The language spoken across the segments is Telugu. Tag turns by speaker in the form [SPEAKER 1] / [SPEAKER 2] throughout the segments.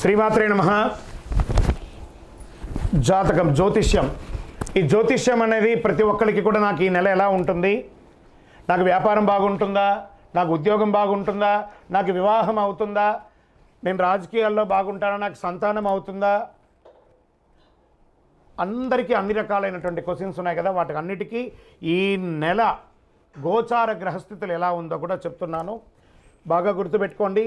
[SPEAKER 1] శ్రీమాత్రే నమ. జాతకం జ్యోతిష్యం. ఈ జ్యోతిష్యం అనేది ప్రతి ఒక్కరికి కూడా నాకు ఈ నెల ఎలా ఉంటుంది? నాకు వ్యాపారం బాగుంటుందా? నాకు ఉద్యోగం బాగుంటుందా? నాకు వివాహం అవుతుందా? నేను రాజకీయాల్లో బాగుంటానా? నాకు సంతానం అవుతుందా? అందరికీ అన్ని రకాలైనటువంటి క్వశ్చన్స్ ఉన్నాయి కదా. వాటికి అన్నిటికీ ఈ నెల గోచార గ్రహస్థితులు ఎలా ఉందో కూడా చెప్తున్నాను. బాగా గుర్తుపెట్టుకోండి.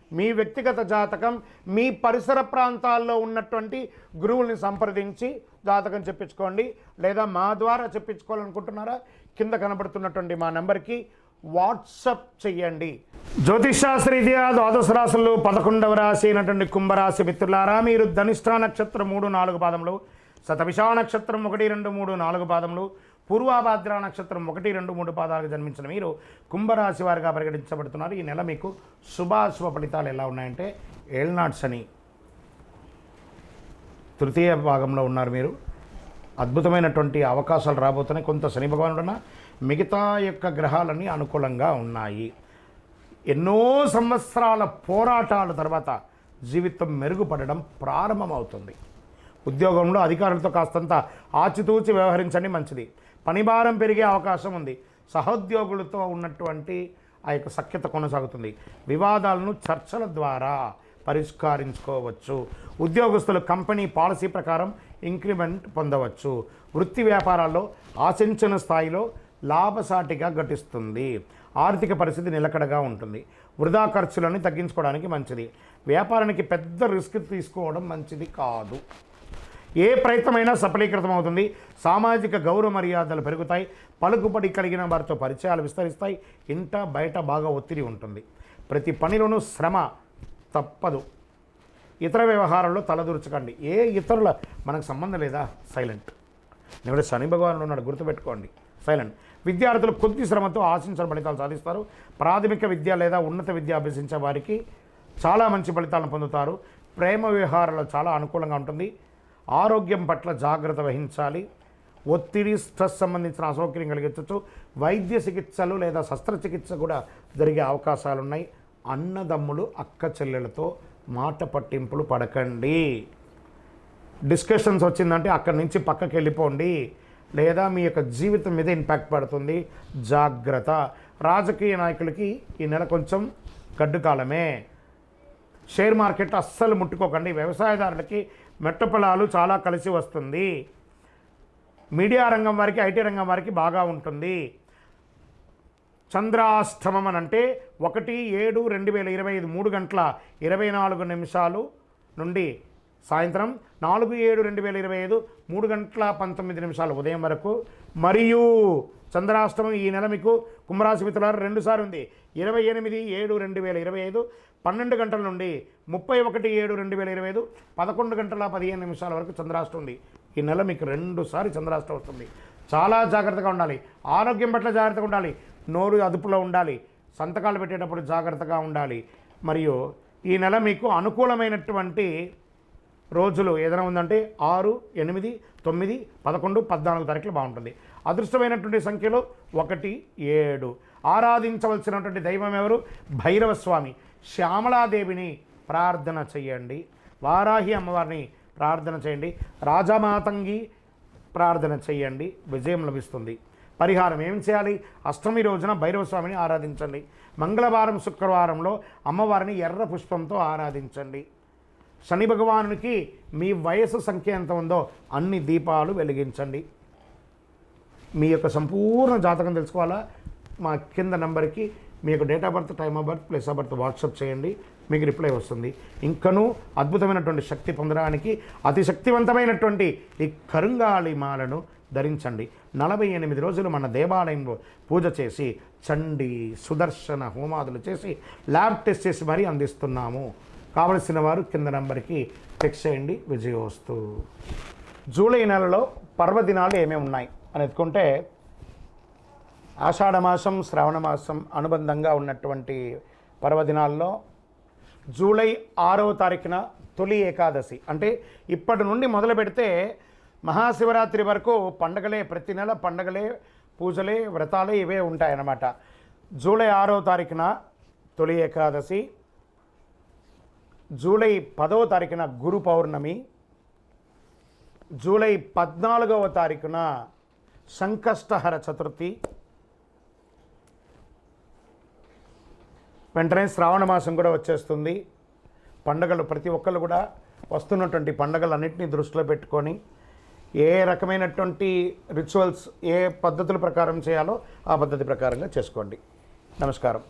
[SPEAKER 1] మీ వ్యక్తిగత జాతకం మీ పరిసర ప్రాంతాల్లో ఉన్నటువంటి గురువుల్ని సంప్రదించి జాతకం చెప్పించుకోండి. లేదా మా ద్వారా చెప్పించుకోవాలనుకుంటున్నారా? కింద కనబడుతున్నటువంటి మా నెంబర్కి వాట్సప్ చెయ్యండి. జ్యోతిషాస్త్రీత్యా ద్వాదశ రాశులు పదకొండవ రాశి అయినటువంటి కుంభరాశి మిత్రులారా మీరు ధనిష్ఠా నక్షత్రం మూడు నాలుగు పాదములు శతవిషా నక్షత్రం ఒకటి రెండు మూడు నాలుగు పాదములు పూర్వాభాద్ర నక్షత్రం ఒకటి రెండు మూడు పాదాలకు జన్మించిన మీరు కుంభరాశి వారిగా పరిగణించబడుతున్నారు. ఈ నెల మీకు శుభాశుభ ఫలితాలు ఎలా ఉన్నాయంటే ఏಳ್నాడు శని తృతీయ భాగంలో ఉన్నారు మీరు. అద్భుతమైనటువంటి అవకాశాలు రాబోతున్నాయి. కొంత శని భగవానుడున్న మిగతా యొక్క గ్రహాలన్నీ అనుకూలంగా ఉన్నాయి. ఎన్నో సంవత్సరాల పోరాటాల తర్వాత జీవితం మెరుగుపడడం ప్రారంభమవుతుంది. ఉద్యోగంలో అధికారులతో కాస్తంత ఆచితూచి వ్యవహరించండి మంచిది. పనిభారం పెరిగే అవకాశం ఉంది. సహోద్యోగులతో ఉన్నటువంటి ఆ యొక్క సఖ్యత కొనసాగుతుంది. వివాదాలను చర్చల ద్వారా పరిష్కరించుకోవచ్చు. ఉద్యోగస్తులు కంపెనీ పాలసీ ప్రకారం ఇంక్రిమెంట్ పొందవచ్చు. వృత్తి వ్యాపారాల్లో ఆశించిన స్థాయిలో లాభసాటిగా ఘటిస్తుంది ఆర్థిక పరిస్థితి నిలకడగా ఉంటుంది. వృధా ఖర్చులను తగ్గించుకోవడానికి మంచిది. వ్యాపారానికి పెద్ద రిస్క్ తీసుకోవడం మంచిది కాదు. ఏ ప్రయత్నమైనా సఫలీకృతం అవుతుంది సామాజిక గౌరవ మర్యాదలు పెరుగుతాయి. పలుకుబడి కలిగిన వారితో పరిచయాలు విస్తరిస్తాయి. ఇంట బయట బాగా ఒత్తిడి ఉంటుంది. ప్రతి పనిలోనూ శ్రమ తప్పదు. ఇతర వ్యవహారాల్లో తలదూర్చకండి. ఏ ఇతరుల మనకు సంబంధం లేదా? సైలెంట్. నేను శని భగవానుడు ఉన్నాడు. గుర్తుపెట్టుకోండి. సైలెంట్. విద్యార్థులు కొద్ది శ్రమతో ఆశించిన ఫలితాలు సాధిస్తారు. ప్రాథమిక విద్య లేదా ఉన్నత విద్య అభ్యసించే వారికి చాలా మంచి ఫలితాలను పొందుతారు. ప్రేమ వ్యవహారాలు చాలా అనుకూలంగా ఉంటుంది. ఆరోగ్యం పట్ల జాగ్రత్త వహించాలి. ఒత్తిడి స్ట్రెస్ సంబంధించిన అసౌకర్యం కలిగించవచ్చు వైద్య చికిత్సలు లేదా శస్త్రచికిత్స కూడా జరిగే అవకాశాలు ఉన్నాయి అన్నదమ్ములు అక్క చెల్లెలతో మాట పట్టింపులు పడకండి. డిస్కషన్స్ వచ్చిందంటే అక్కడి నుంచి పక్కకి వెళ్ళిపోండి. లేదా మీ యొక్క జీవితం మీద ఇంపాక్ట్ పడుతుంది. జాగ్రత్త. రాజకీయ నాయకులకి ఈ నెల కొంచెం గడ్డు కాలమే షేర్ మార్కెట్ అస్సలు ముట్టుకోకండి. వ్యవసాయదారులకి మెట్ట పొలాలు చాలా కలిసి వస్తుంది. మీడియా రంగం వారికి ఐటీ రంగం వారికి బాగా ఉంటుంది. చంద్రాష్టమం అని అంటే ఒకటి ఏడు రెండు వేల ఇరవై ఐదు మూడు గంటల ఇరవై నాలుగు నిమిషాలు నుండి సాయంత్రం నాలుగు ఏడు రెండు వేల ఇరవై ఐదు మూడు గంటల పంతొమ్మిది నిమిషాలు ఉదయం వరకు. మరియు చంద్రాష్టమం ఈ నెల మీకు కుంభరాశి మిత్రులారు రెండుసార్లు ఉంది. ఇరవై ఎనిమిది ఏడు రెండు వేల ఇరవై ఐదు పన్నెండు గంటల నుండి ముప్పై ఒకటి ఏడు రెండు వేల ఇరవై ఐదు పదకొండు గంటల పదిహేను నిమిషాల వరకు చంద్రాష్టం ఉంది. ఈ నెల మీకు రెండుసారి చంద్రాష్టం వస్తుంది. చాలా జాగ్రత్తగా ఉండాలి. ఆరోగ్యం పట్ల జాగ్రత్తగా ఉండాలి. నోరు అదుపులో ఉండాలి. సంతకాలు పెట్టేటప్పుడు జాగ్రత్తగా ఉండాలి. మరియు ఈ నెల మీకు అనుకూలమైనటువంటి రోజులు ఏదైనా ఉందంటే ఆరు ఎనిమిది తొమ్మిది పదకొండు పద్నాలుగు తారీఖులు బాగుంటుంది. అదృష్టమైనటువంటి సంఖ్యలో ఒకటి ఏడు. ఆరాధించవలసినటువంటి దైవం ఎవరు? భైరవ స్వామి శ్యామలాదేవిని ప్రార్థన చేయండి. వారాహి అమ్మవారిని ప్రార్థన చేయండి. రాజమాతంగి ప్రార్థన చేయండి. విజయం లభిస్తుంది. పరిహారం ఏం చేయాలి? అష్టమి రోజున భైరవస్వామిని ఆరాధించండి. మంగళవారం శుక్రవారంలో అమ్మవారిని ఎర్ర పుష్పంతో ఆరాధించండి. శని భగవానునికి మీ వయసు సంఖ్య ఎంత ఉందో అన్ని దీపాలు వెలిగించండి. మీ యొక్క సంపూర్ణ జాతకం తెలుసుకోవాలా? మా కింద నెంబర్కి మీకు date of birth time of birth place of birth WhatsApp చేయండి. మీకు రిప్లై వస్తుంది. ఇంకనూ అద్భుతమైనటువంటి శక్తి పొందడానికి అతి శక్తివంతమైనటువంటి ఈ కరుంగాళి మాలను ధరించండి. నలభై ఎనిమిది రోజులు మన దేవాలయంలో పూజ చేసి చండి సుదర్శన హోమాదులు చేసి ల్యాబ్ టెస్ట్ చేసి మరీ అందిస్తున్నాము. కావలసిన వారు కింద నెంబర్కి టెక్స్ట్ చేయండి. విజయోస్తు. జూలై నెలలో పర్వదినాలు ఏమేమి ఉన్నాయి? అని ఎత్తుకుంటే ఆషాఢమాసం శ్రావణమాసం అనుబంధంగా ఉన్నటువంటి పర్వదినాల్లో జూలై ఆరవ తారీఖున తొలి ఏకాదశి. అంటే ఇప్పటి నుండి మొదలు పెడితే మహాశివరాత్రి వరకు పండగలే ప్రతి నెల పండగలే పూజలే వ్రతాలే ఇవే ఉంటాయన్నమాట. జూలై ఆరవ తారీఖున తొలి ఏకాదశి జూలై పదవ తారీఖున గురు పౌర్ణమి జూలై పద్నాలుగవ తారీఖున సంకష్టహర చతుర్థి వెంటనే శ్రావణ మాసం కూడా వచ్చేస్తుంది. పండగలు ప్రతి ఒక్కళ్ళు కూడా వస్తున్నటువంటి పండగలన్నింటినీ దృష్టిలో పెట్టుకొని ఏ రకమైనటువంటి రిచువల్స్ ఏ పద్ధతుల ప్రకారం చేయాలో ఆ పద్ధతి ప్రకారంగా చేసుకోండి. నమస్కారం.